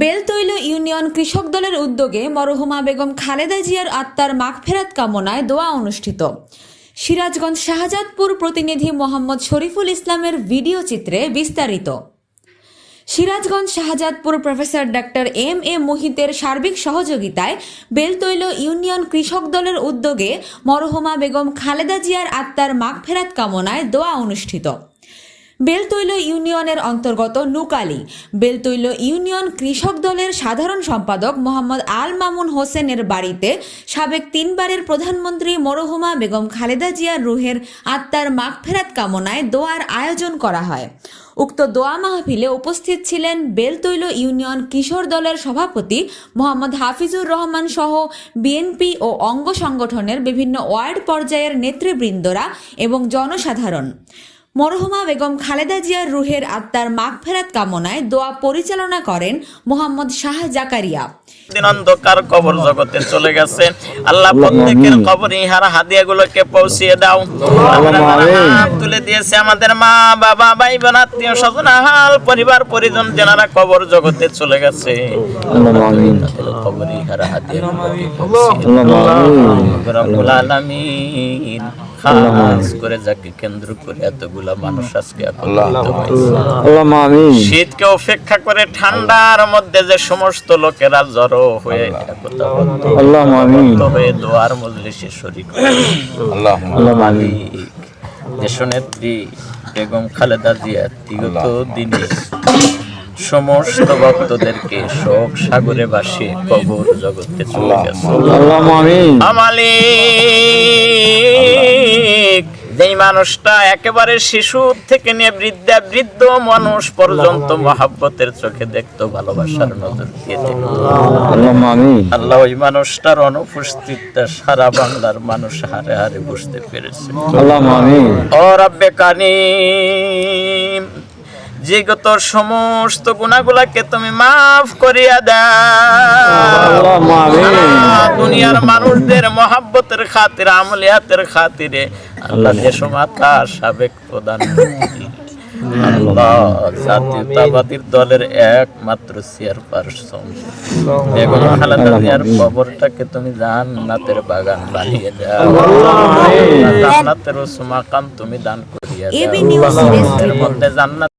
বেলতৈল union কৃষক দলের উদ্যোগে মরহুমা বেগম খালেদা জিয়ার আত্মার মাগফেরাত কামনায় দোয়া অনুষ্ঠিত। সিরাজগঞ্জ শাহজাদপুর প্রতিনিধি মোহাম্মদ শরীফুল ইসলামের ভিডিও চিত্রে বিস্তারিত। সিরাজগঞ্জ শাহজাদপুর প্রফেসর ডাক্তার এম এ মোহিতের সার্বিক সহযোগিতায় বেলতৈল ইউনিয়ন কৃষক দলের উদ্যোগে মরহুমা বেগম খালেদা জিয়ার আত্মার মাগফেরাত কামনায় দোয়া অনুষ্ঠিত। বেলতৈল ইউনিয়নের অন্তর্গত নুকালি। বেলতৈল ইউনিয়ন কৃষক দলের সাধারণ সম্পাদক মোহাম্মদ আল মামুন হোসেনের বাড়িতে সাবেক তিনবারের প্রধানমন্ত্রী মরহুমা বেগম খালেদা জিয়ার রুহের আত্মার মাগফেরাত কামনায় দোয়ার আয়োজন করা হয়। উক্ত দোয়া মাহফিলে উপস্থিত ছিলেন বেলতৈল ইউনিয়ন কিশোর দলের সভাপতি মোহাম্মদ হাফিজুর রহমান সহ বিএনপি ও অঙ্গ সংগঠনের বিভিন্ন ওয়ার্ড পর্যায়ের নেতৃবৃন্দরা এবং জনসাধারণ। মরহুমা বেগম খালেদা জিয়ার রুহের আত্মার মাগফেরাত কামনায় দোয়া পরিচালনা করেন মোহাম্মদ শাহ জাকারিয়া। দিন অন্ধকার কবর জগতে চলে গেছে। আল্লাহ প্রত্যেকের কবর ইহার হাদিয়া গুলোকে পৌঁছিয়ে দাও। তুলে দিয়েছে আমাদের মা বাবা ভাই বোন আত্মীয় স্বজন হাল পরিবার পরিজন যারা কবর জগতে চলে গেছে। কবর ইহার খাস করে যাকে কেন্দ্র করে এতগুলা মানুষ আজকে শীতকে উপেক্ষা করে ঠান্ডার মধ্যে যে সমস্ত লোকেরা জড়ো হয়ে হয়ে দোয়ার মজলিসে শরীক মালিক দেশনেত্রী বেগম খালেদা জিয়া বিগত দিনে সমস্ত ভক্তদেরকে শোক সাগরে বাসে কবর জগতে চলে গেছে। আমালিক যেই মানুষটা একেবারে শিশু থেকে নিয়ে বৃদ্ধা বৃদ্ধ মানুষ পর্যন্ত মহাব্বতের চোখে দেখতো ভালোবাসার নজর দিয়ে আল্লাহ ওই মানুষটার অনুপস্থিতটা সারা বাংলার মানুষ হারে হারে বুঝতে পেরেছে। ও রাব্বে কানিম যে গত সমস্ত গুণাগুলাকে তুমি মাফ করিয়া দাও। দুনিয়ার মানুষদের মহাব্বতের খাতির আমলিয়াতের খাতিরে আল্লাহ দেশমাতা সাবেক প্রধানমন্ত্রী। আল্লাহ জাতীয়তাবাদীর দলের একমাত্র চেয়ারপারসন। বেগম খালেদা জিয়ার কবরটাকে তুমি জান্নাতের বাগান বানিয়ে দাও। জান্নাতের ওসমাকাম তুমি দান করিয়া দাও। মধ্যে জান্নাত